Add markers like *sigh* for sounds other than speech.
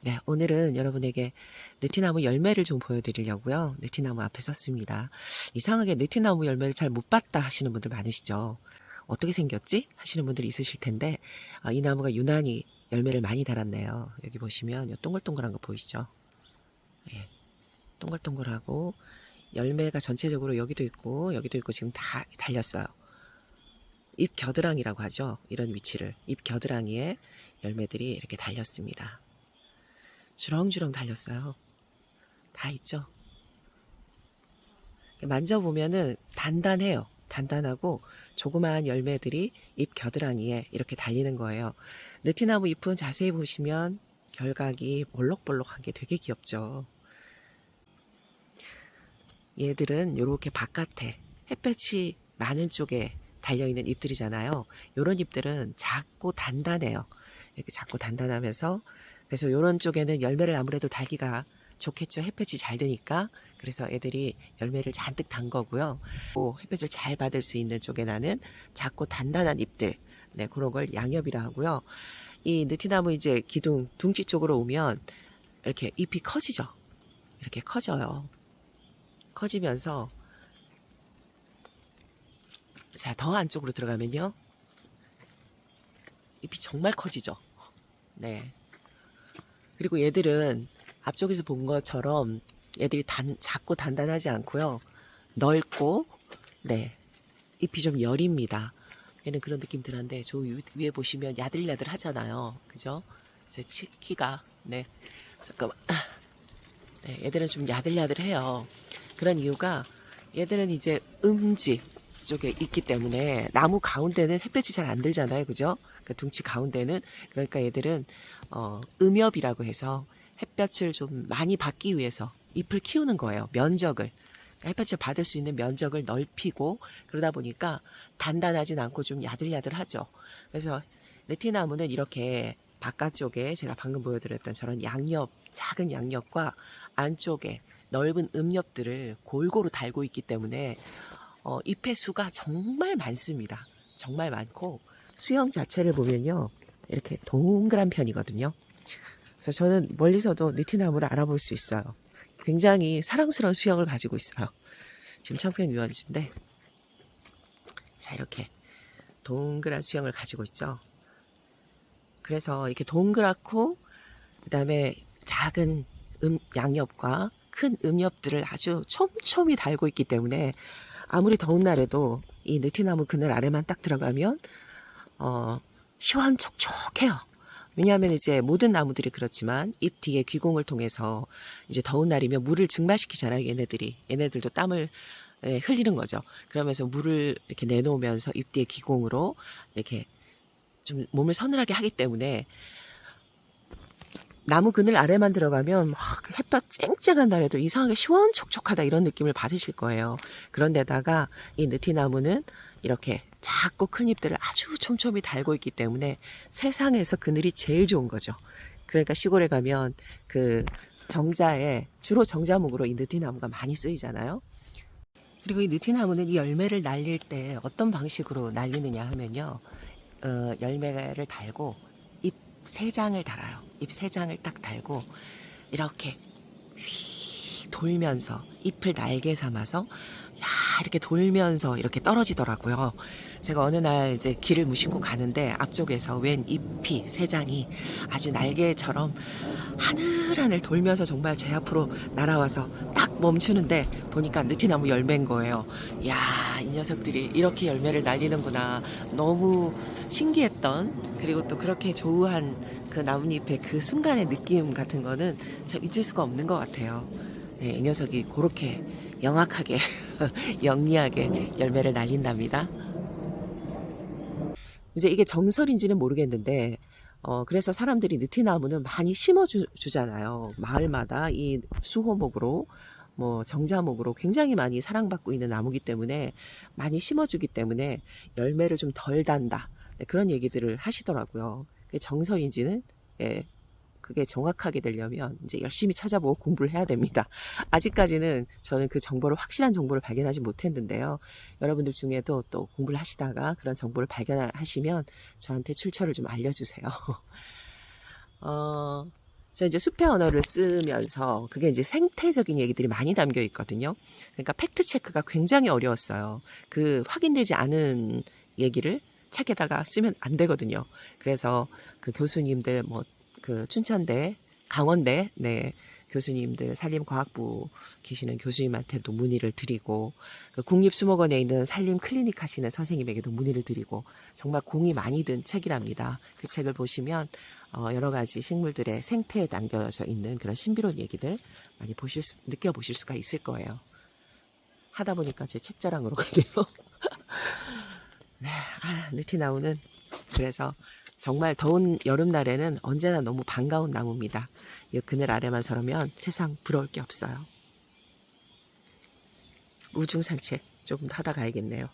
네, 오늘은 여러분에게 느티나무 열매를 좀 보여드리려고요. 느티나무 앞에 섰습니다. 이상하게 느티나무 열매를 잘 못 봤다 하시는 분들 많으시죠. 어떻게 생겼지? 하시는 분들이 있으실 텐데 아, 이 나무가 유난히 열매를 많이 달았네요. 여기 보시면 이 동글동글한 거 보이시죠? 예, 동글동글하고 열매가 전체적으로 여기도 있고 여기도 있고 지금 다 달렸어요. 잎 겨드랑이라고 하죠. 이런 위치를 잎 겨드랑이에 열매들이 이렇게 달렸습니다. 주렁주렁 달렸어요. 다 있죠. 만져보면은 단단해요. 단단하고 조그마한 열매들이 잎 겨드랑이에 이렇게 달리는 거예요. 느티나무 잎은 자세히 보시면 결각이 볼록볼록한 게 되게 귀엽죠. 얘들은 이렇게 바깥에 햇볕이 많은 쪽에 달려있는 잎들이잖아요. 이런 잎들은 작고 단단해요. 이렇게 작고 단단하면서 그래서 이런 쪽에는 열매를 아무래도 달기가 좋겠죠. 햇볕이 잘 드니까. 그래서 애들이 열매를 잔뜩 단 거고요. 또 햇볕을 잘 받을 수 있는 쪽에 나는 작고 단단한 잎들. 네, 그런 걸 양엽이라 하고요. 이 느티나무 이제 기둥, 둥지 쪽으로 오면 이렇게 잎이 커지죠. 이렇게 커져요. 커지면서 자, 더 안쪽으로 들어가면요. 잎이 정말 커지죠. 네. 그리고 얘들은 앞쪽에서 본 것처럼 얘들이 단, 작고 단단하지 않고요. 넓고, 네. 잎이 좀 여립니다. 얘는 그런 느낌 들한데, 저 위- 위에 보시면 야들야들 하잖아요. 그죠? 이제 치- 키가, 네. 잠깐만. 네, 얘들은 좀 야들야들해요. 그런 이유가 얘들은 이제 음지 쪽에 있기 때문에 나무 가운데는 햇볕이 잘 안 들잖아요. 그죠? 그 둥치 가운데는 그러니까 얘들은 어, 음엽이라고 해서 햇볕을 좀 많이 받기 위해서 잎을 키우는 거예요. 면적을. 그러니까 햇볕을 받을 수 있는 면적을 넓히고 그러다 보니까 단단하진 않고 좀 야들야들하죠. 그래서 느티나무는 이렇게 바깥쪽에 제가 방금 보여드렸던 저런 양옆, 작은 양옆과 안쪽에 넓은 음엽들을 골고루 달고 있기 때문에 어, 잎의 수가 정말 많습니다. 정말 많고 수형 자체를 보면요. 이렇게 동그란 편이거든요. 그래서 저는 멀리서도 니티나무를 알아볼 수 있어요. 굉장히 사랑스러운 수형을 가지고 있어요. 지금 청평 유원지인데 자 이렇게 동그란 수형을 가지고 있죠. 그래서 이렇게 동그랗고 그다음에 작은 음, 양옆과 큰 음엽들을 아주 촘촘히 달고 있기 때문에 아무리 더운 날에도 이 느티나무 그늘 아래만 딱 들어가면 어, 시원촉촉해요. 왜냐하면 이제 모든 나무들이 그렇지만 잎 뒤에 귀공을 통해서 이제 더운 날이면 물을 증발시키잖아요. 얘네들이 얘네들도 땀을 예, 흘리는 거죠. 그러면서 물을 이렇게 내놓으면서 잎 뒤에 귀공으로 이렇게 좀 몸을 서늘하게 하기 때문에 나무 그늘 아래만 들어가면 막 햇볕 쨍쨍한 날에도 이상하게 시원촉촉하다 이런 느낌을 받으실 거예요. 그런데다가 이 느티나무는 이렇게 작고 큰 잎들을 아주 촘촘히 달고 있기 때문에 세상에서 그늘이 제일 좋은 거죠. 그러니까 시골에 가면 그 정자에 주로 정자목으로 이 느티나무가 많이 쓰이잖아요. 그리고 이 느티나무는 이 열매를 날릴 때 어떤 방식으로 날리느냐 하면요. 어, 열매를 달고 잎 세 장을 달아요. 잎 세 장을 딱 달고 이렇게 휘 돌면서 잎을 날개 삼아서 야 이렇게 돌면서 이렇게 떨어지더라고요. 제가 어느 날 이제 길을 무심코 가는데 앞쪽에서 웬 잎이 세 장이 아주 날개처럼 하늘하늘 돌면서 정말 제 앞으로 날아와서 딱 멈추는데 보니까 느티나무 열매인 거예요. 야, 이 녀석들이 이렇게 열매를 날리는구나. 너무 신기했던 그리고 또 그렇게 조우한 그 나뭇잎의 그 순간의 느낌 같은 거는 참 잊을 수가 없는 것 같아요. 네, 이 녀석이 그렇게 영악하게 *laughs* 영리하게 열매를 날린답니다. 이제 이게 정설인지는 모르겠는데 어, 그래서 사람들이 느티나무는 많이 심어주잖아요. 마을마다 이 수호목으로, 뭐, 정자목으로 굉장히 많이 사랑받고 있는 나무기 때문에 많이 심어주기 때문에 열매를 좀 덜 단다. 네, 그런 얘기들을 하시더라고요. 그게 정설인지는, 예, 그게 정확하게 되려면 이제 열심히 찾아보고 공부를 해야 됩니다. 아직까지는 저는 그 정보를, 확실한 정보를 발견하지 못했는데요. 여러분들 중에도 또 공부를 하시다가 그런 정보를 발견하시면 저한테 출처를 좀 알려주세요. *laughs* 어, 저 이제 숲의 언어를 쓰면서 그게 이제 생태적인 얘기들이 많이 담겨 있거든요. 그러니까 팩트 체크가 굉장히 어려웠어요. 그 확인되지 않은 얘기를 책에다가 쓰면 안 되거든요. 그래서 그 교수님들 뭐 그 춘천대, 강원대 네 교수님들 산림과학부 계시는 교수님한테도 문의를 드리고 그 국립수목원에 있는 산림 클리닉 하시는 선생님에게도 문의를 드리고 정말 공이 많이 든 책이랍니다. 그 책을 보시면 어, 여러 가지 식물들의 생태에 담겨져 있는 그런 신비로운 얘기들 많이 보실 수, 느껴보실 수가 있을 거예요. 하다 보니까 제 책 자랑으로 *laughs* 가네요. *laughs* 네, 아, 느티나무는 그래서 정말 더운 여름날에는 언제나 너무 반가운 나무입니다. 이 그늘 아래만 서면 세상 부러울 게 없어요. 우중 산책 조금 더 하다 가야겠네요.